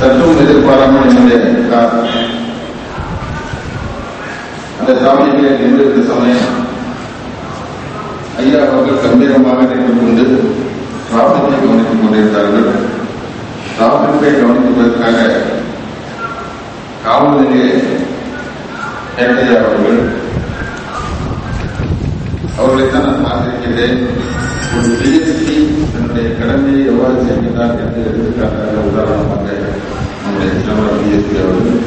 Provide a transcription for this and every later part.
சற்றும் எதிர்பாராமல் என்னுடைய கார் அந்த சாமியிலே நின்றிருந்த சமயம் ஐயா அவர்கள் கம்பீரமாக நின்று கொண்டு டிராபிக்கை கவனித்துக் கொண்டிருந்தார்கள். டிராபிக்கை கவனிப்பதற்காக காவல் நிலைய அவர்கள் அவர்களைத்தான் நான் பார்த்திருக்கின்றேன் ஒரு பிஎஸ்சி தன்னுடைய கடமையை எவ்வாறு செய்கிறார் என்று எடுத்துக்காட்டாக உதாரணமாக நம்முடைய சிதம்பரம் பிஎஸ்சி அவர்கள்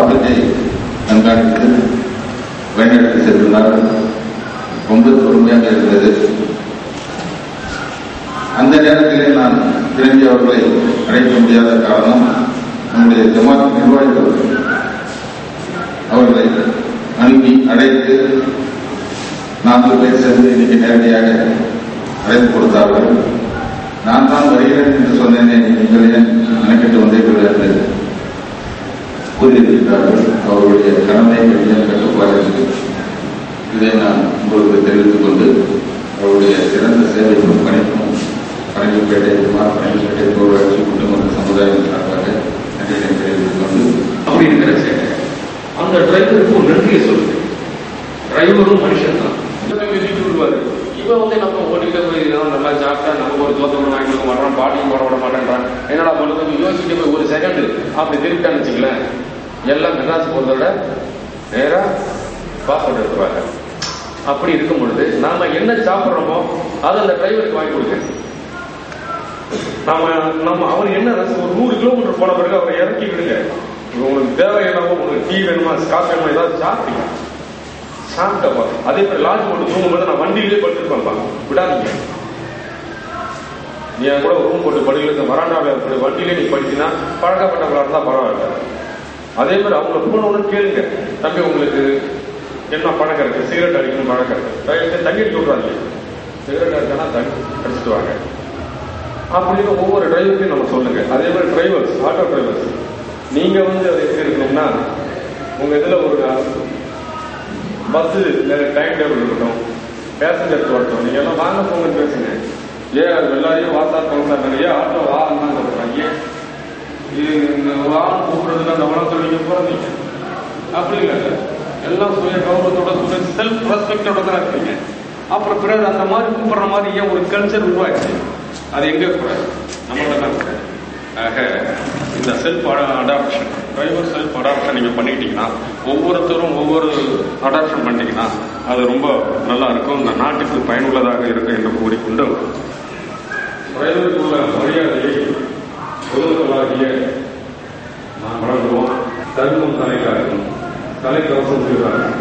ஒரு கண்காணித்து பயனெடுத்து சென்றுள்ளார். ரொம்ப பொறுமையாக இருந்தது அந்த நேரத்திலே நான் திரும்பி அவர்களை அழைக்க முடியாத காரணம் நம்முடைய ஜமாத் நிர்வாகிகள் அவர்களை அனுப்பி அழைத்து நான்கு பேர் சேர்ந்து இன்னைக்கு நேரடியாக அழைத்து கொடுத்தார்கள். நான் தான் வருகிறேன் என்று சொன்னேனே நீங்கள் ஏன் மெனக்கெட்டு வந்தீர்கள் கூறியிருக்கிறார்கள் அவருடைய கடமை கடிதம் கட்டுப்பாடு. இதை நான் உங்களுக்கு தெரிவித்துக் கொண்டு அவருடைய சிறந்த சேவைக்கும் பணிக்கும் பணிக்கப்பேட்டை குமார் பணிக்கப்பேட்டை ஊராட்சி குடும்ப சமுதாயம் சார்பாக நன்றியை தெரிவித்துக் கொண்டு அப்படி இருக்கிற சேட்டை அந்த டிரைவருக்கு ஒரு நன்றியை சொல்லுங்க டிரைவரும் மனுஷன் தான் இவன் வந்து நம்ம ஓட்டிட்டு போய் இதெல்லாம் நல்லா சாப்பிட்டா நமக்கு ஒரு தோசை கூட வாங்கி கொடுக்க மாட்டான் பாட்டியும் போட விட மாட்டேன்றான் என்னடா பண்ணுறது யோசிச்சுட்டு போய் ஒரு செகண்ட் அப்படி திருப்பிட்டான்னு வச்சுங்களேன் எல்லாம் மெட்ராஸ் போகிறத விட நேரா பாஸ்போர்ட் எடுத்துருவாங்க. அப்படி இருக்கும் பொழுது நாம என்ன சாப்பிட்றோமோ அதை அந்த டிரைவருக்கு வாங்கி கொடுக்க நாம நம்ம அவர் என்ன ஒரு நூறு கிலோமீட்டர் போன பிறகு அவரை இறக்கி விடுங்க. உங்களுக்கு தேவை என்னவோ உங்களுக்கு டீ வேணுமா காஃபி வேணுமா ஏதாவது சாப்பிட்டீங்க. சாப்பிட்டப்பா அதே மாதிரி லாட்ஜ் போட்டு தூங்கும்போது நான் வண்டியிலே படுத்துருப்பேன்ப்பா விடாதீங்க. நீ கூட ரூம் போட்டு படுக்கல இந்த மராண்டாவில் இருக்கிற வண்டியிலே நீ படிச்சினா பழக்கப்பட்டவங்களா இருந்தா பரவாயில்ல. அதே மாதிரி அவங்க போன உடனே கேளுங்க. தம்பி உங்களுக்கு என்ன பழக்கம் இருக்கு? சிகரெட் அடிக்கணும் பழக்கம் இருக்கு. தண்ணி அடிக்க விட்றாதீங்க சிகரெட் அடிச்சா தண்ணி அடிச்சுட்டு வாங்க. அப்படின்னு ஒவ்வொரு டிரைவருக்கும் நம்ம சொல்லுங்க. அதே மாதிரி டிரைவர்ஸ் ஆட்டோ டிரைவர்ஸ் நீங்க வந்து அதை எப்படி இருக்கணும்னா உங்க இதுல ஒரு பஸ் டைம் டேபிள் இருக்கட்டும் பேசஞ்சர் வரட்டும் நீங்க எல்லாம் வாங்க போங்கன்னு பேசுங்க. ஏன் அது எல்லாரையும் வாசா போங்க ஏன் ஆட்டோ வாங்க இது இந்த கூப்பிடுறதுல அந்த உலகத்தில் நீங்க போறீங்க அப்படி இல்லை. எல்லாம் சுய கௌரவத்தோட சுய செல்ஃப் ரெஸ்பெக்டோட தான் இருக்கீங்க. அப்புறம் பிறகு அந்த மாதிரி கூப்பிடுற மாதிரி ஏன் ஒரு கல்ச்சர் உருவாச்சு அது எங்க கூடாது நம்மள தான் கூடாது ஆக இந்த self adoption driver self adoption நீங்க பண்ணிக்கிட்டீங்கன்னா ஒவ்வொருத்தரும் ஒவ்வொரு அடாப்ஷன் பண்ணிட்டீங்கன்னா அது ரொம்ப நல்லா இருக்கும். இந்த நாட்டுக்கு பயனுள்ளதாக இருக்கும் என்று கூறிக்கொண்டு டிரைவருக்குள்ள மரியாதையை பொதுமக்களாகிய நாம் வழங்குவோம் தர்மம் தலைக்காகும் தலைக்கவசம் செய்வார்கள்.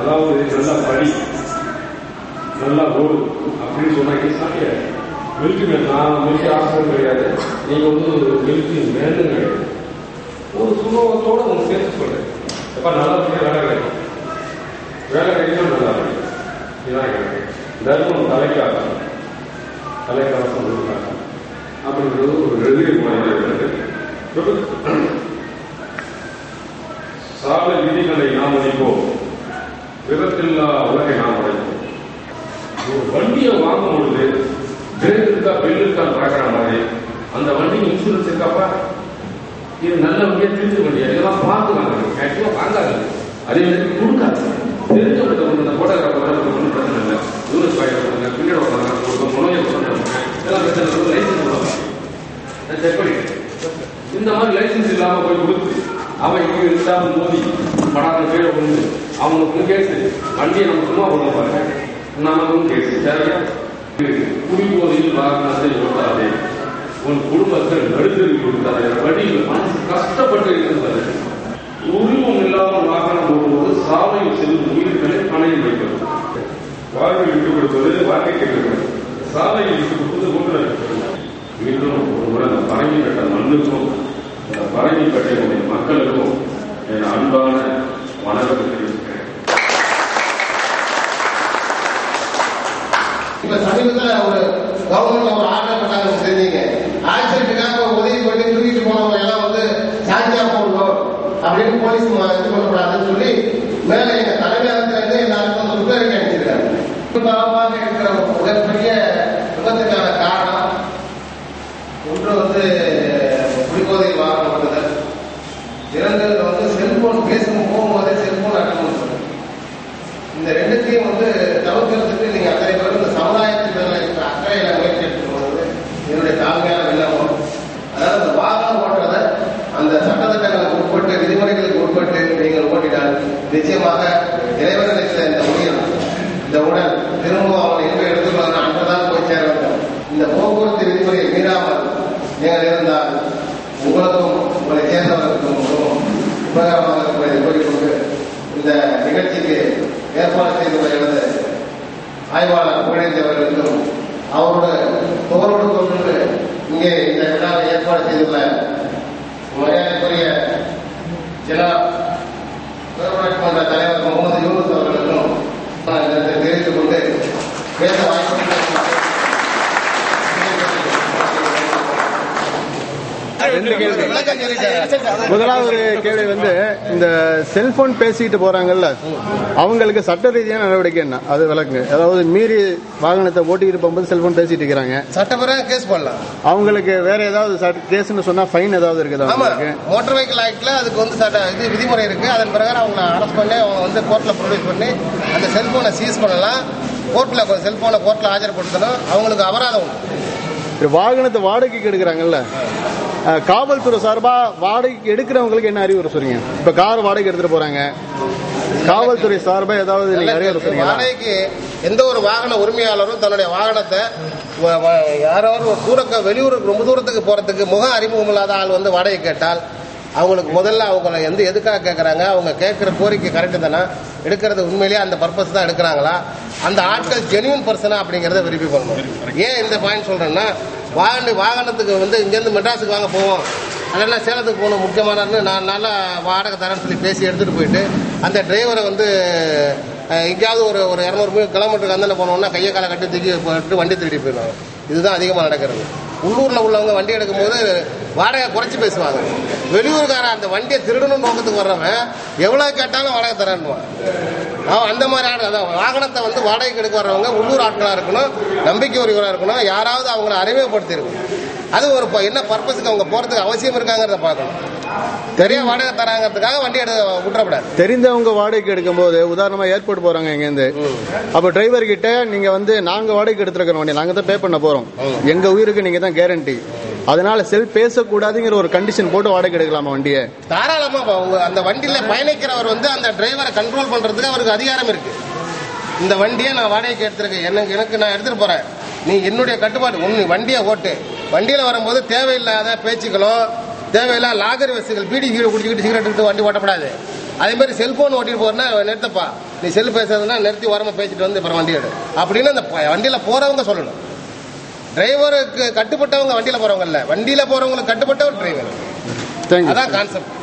அதாவது நல்லா படி நல்லா ஓடு அப்படின்னு சொன்னாங்க சாட்டிய மில்கி மேல் நான் மில்கி ஆசிரியர் கிடையாது. நீங்க வந்து மில்கி மேலும் கிடையாது ஒரு சுலோகத்தோட உங்க சேர்த்து சொல்றேன். எப்ப நல்லா வேலை கிடைக்கும். வேலை கிடைக்கும்? நல்லா படிக்கும் இதான் கிடைக்கும் தர்மம் தலைக்காகும் தலைக்கவசம் இருக்காங்க அப்படின்றது ஒரு எழுதிய சாலை விதிகளை நாம் உலகை நாம் அடைப்போம் ஒரு வண்டியை வாங்கும் பொழுது பிரேக் இருக்கா பெல் இருக்கான்னு பார்க்குற மாதிரி அந்த வண்டி இன்சூரன்ஸ் இருக்காப்பா இது நல்ல வண்டியா திருச்சி வண்டியா? இதெல்லாம் பார்த்து வாங்கணும் மேக்ஸிமம் வாங்காது அதே மாதிரி கொடுக்காது. தெரிஞ்சவங்க போட்டோகிராஃபர் ஒன்றும் பிரச்சனை இல்லை. யூனிஸ் பாய் இந்த மாதிரி லைசன்ஸ் இல்லாம போய் கொடுத்து அவன் இங்க இருந்தாலும் மோதி படாத பேரை கொண்டு அவனுக்கும் கேட்டு வண்டியை நம்ம சும்மா கொண்டு பாருங்க நமக்கும் கேஸ் சரியா? குடிபோதையில் வாகனத்தை ஓட்டாதே. உன் குடும்பத்தில் நடுத்தறி கொடுத்தாரு வழியில் மனசு கஷ்டப்பட்டு இருக்கிறது உருவம் இல்லாமல் வாகனம் ஓடும்போது சாலையில் செல்லும் உயிர்களை பணையில் வைக்கிறது வாழ்வை விட்டுக் கொடுப்பது வாழ்க்கை கேட்கிறது சாலையில் விட்டுக் கொடுப்பது மீண்டும் ஒரு முறை அந்த பரங்கிப்பட்ட மண்ணுக்கும் அந்த பரங்கி கட்டையினுடைய மக்களுக்கும் என் அன்பான வணக்கத்தை தெரிவிக்கிறேன் இப்ப சமீபத்துல ஒரு கவர்மெண்ட் ஒரு ஆர்டர் பண்ணாங்க தெரிஞ்சீங்க ஆக்சிடென்ட்டுக்காக உதவி பண்ணி தூக்கிட்டு போனவங்க எல்லாம் வந்து சாட்சியா போடணும் அப்படின்னு போலீஸ் இது பண்ணக்கூடாதுன்னு சொல்லி மேல எங்க தலைமையகத்துல இருந்து எல்லாருக்கும் வந்து உத்தரவு அனுப்பிச்சிருக்காங்க. குடும்பமாக இருக்கிற ஒன்று வந்து குடிபோதை வாகனப்படுதல் இரண்டு வந்து செல்போன் பேசணும் போகும்போதே செல்போன் அட்டன் பண்ணுறது இந்த ரெண்டுத்தையும் வந்து தவிர்க்கிறதுக்கு நீங்கள் அத்தனை பேரும் இந்த சமுதாயத்தின் மேல இருக்கிற அக்கறையில முயற்சி எடுத்துக்கொள்வது என்னுடைய தாழ்மையான விண்ணப்பம். அதாவது அந்த வாகனம் ஓட்டுறத அந்த சட்டத்திட்டங்களுக்கு உட்பட்டு விதிமுறைகளுக்கு உட்பட்டு நீங்கள் ஓட்டினால் நிச்சயமாக இறைவனிடத்தில் இந்த உயிர் இந்த உடல் திரும்ப அவனை எங்கே எடுத்துக்கொள்ள அன்றதான் போய் சேர இந்த போக்குவரத்து விதிமுறையை மீறாமல் நீங்கள் இருந்தால் உங்களுக்கும் உங்களை சேர்ந்தவர்களுக்கும் மிகவும் உபகாரமாக இருக்கும் கூறிக்கொண்டு இந்த நிகழ்ச்சிக்கு ஏற்பாடு செய்துள்ள எனது ஆய்வாளர் புகழேந்தவர்களுக்கும் அவரோட தோரோடு கொண்டு இங்கே இந்த விழாவை ஏற்பாடு செய்துள்ள மரியாதைக்குரிய ஜிலா பேரூராட்சி மன்ற தலைவர் முகமது யூனுஸ் அவர்களுக்கும் தெரிவித்துக் கொண்டு பேச வாய்ப்பு முதலாவது ஒரு கேள்வி வந்து இந்த செல்போன் பேசிட்டு போறாங்கல்ல அவங்களுக்கு சட்ட ரீதியான நடவடிக்கை என்ன? அது விளக்குங்க. அதாவது மீறி வாகனத்தை ஓட்டிட்டு போகும்போது செல்போன் பேசிட்டு இருக்கிறாங்க. சட்டப்பூர்வ கேஸ் போடலாம். அவங்களுக்கு வேற ஏதாவது கேஸ்னு சொன்னா ஃபைன் ஏதாவது இருக்குதா மோட்டார் வெஹிக்கிள் ஆக்ட்ல அதுக்கு வந்து சட்ட இது விதிமுறை இருக்கு. அதன் பிரகாரம் அவங்களை அரெஸ்ட் பண்ணி அவங்க வந்து கோர்ட்ல ப்ரொடியூஸ் பண்ணி அந்த செல்போனை சீஸ் பண்ணலாம். கோர்ட்ல செல்போனை கோர்ட்ல ஆஜர்படுத்தணும். அவங்களுக்கு அபராதம். வாகனத்தை வாடகைக்கு எடுக்கிறாங்கல்ல. காவல்துறை சார்பா வாடகைக்கு எடுக்கிறவங்களுக்கு என்ன அறிவுரை சொல்றீங்க? இப்ப கார் வாடகை எடுத்துட்டு போறாங்க. காவல்துறை சார்பா ஏதாவது வாடகைக்கு எந்த ஒரு வாகன உரிமையாளரும் தன்னுடைய வாகனத்தை யாராவது ஒரு தூரக்க வெளியூருக்கு ரொம்ப தூரத்துக்கு போறதுக்கு முக அறிமுகம் இல்லாத ஆள் வந்து வாடகை கேட்டால் அவங்களுக்கு முதல்ல அவங்கள எந்த எதுக்காக கேட்கறாங்க அவங்க கேட்கிற கோரிக்கை கரெக்டு தானே? எடுக்கிறது உண்மையிலேயே அந்த பர்பஸ் தான் எடுக்கிறாங்களா? அந்த ஆட்கள் ஜெனியூன் பர்சனா அப்படிங்கிறத வெரிஃபை பண்ணணும். ஏன் இந்த பாயிண்ட் சொல்கிறேன்னா வாகன வாகனத்துக்கு வந்து இங்கேருந்து மெட்ராஸுக்கு வாங்க போவோம். அதெல்லாம் சேலத்துக்கு போகணும் முக்கியமானன்னு நான் நல்லா வாடகை தரேன்னு சொல்லி பேசி எடுத்துகிட்டு போயிட்டு அந்த டிரைவரை வந்து எங்கேயாவது ஒரு ஒரு இரநூறு கிலோமீட்டருக்கு அந்தாண்ட போனோம்னா கையை காலை கட்டி தூக்கி போட்டு வண்டி திருடி போயிடுவாங்க. இதுதான் அதிகமாக நடக்கிறது. உள்ளூரில் உள்ளவங்க வண்டி எடுக்கும்போது வாடகை குறைச்சி பேசுவாங்க. வெளியூர்காரன் அந்த வண்டியை திருடணும் நோக்கத்துக்கு வர்றவன் எவ்வளோ கேட்டாலும் வாடகை தரேன்னுவான். அவன் அந்த மாதிரி ஆடு அதான் வாகனத்தை வந்து வாடகைக்கு எடுக்க வர்றவங்க உள்ளூர் ஆட்களாக இருக்கணும் நம்பிக்கை உரியவராக இருக்கணும் யாராவது அவங்கள அறிமுகப்படுத்தி இருக்கணும் அது ஒரு என்ன பர்பஸுக்கு அவங்க போறதுக்கு அவசியம் இருக்காங்கிறத பார்க்கணும். தெரிய வாடகை தராங்கிறதுக்காக வண்டி எடு விட்டுறக்கூடாது. தெரிந்தவங்க வாடகைக்கு எடுக்கும்போது உதாரணமா ஏர்போர்ட் போறாங்க இங்கேருந்து. அப்ப டிரைவர் கிட்ட நீங்க வந்து நாங்க வாடகைக்கு எடுத்துருக்கோம் வண்டி நாங்க தான் பே பண்ண போறோம். எங்க உயிருக்கு நீங்க தான் கேரண்டி அதனால செல் பேசக்கூடாதுங்கிற ஒரு கண்டிஷன் போட்டு வாடகை எடுக்கலாமா வண்டியை? தாராளமா அந்த வண்டியில பயணிக்கிறவர் வந்து அந்த டிரைவரை கண்ட்ரோல் பண்றதுக்கு அவருக்கு அதிகாரம் இருக்கு. இந்த வண்டியை நான் வாடகைக்கு எடுத்திருக்கேன். எனக்கு எனக்கு நான் எடுத்துட்டு போறேன். நீ என்னுடைய கட்டுப்பாடு உன் வண்டியை ஓட்டு. வண்டியில வரும்போது தேவையில்லாத பேச்சுக்களோ தேவையில்லாத லாகர் வசதிகள் பீடி கீழே குடிச்சிக்கிட்டு சிகரெட் எடுத்து வண்டி ஓட்டப்படாது. அதே மாதிரி செல்போன் ஓட்டிட்டு போறேன்னா நிறுத்தப்பா. நீ செல் பேசுறதுன்னா நிறுத்தி ஓரமா பேசிட்டு வந்து அப்புறம் வண்டி எடு. அப்படின்னு அந்த வண்டியில போறவங்க சொல்லணும். டிரைவருக்கு கட்டுப்பட்டவங்க வண்டியில போறவங்க இல்ல. வண்டியில போறவங்களுக்கு கட்டுப்பட்டவர் டிரைவர் அதான் கான்செப்ட்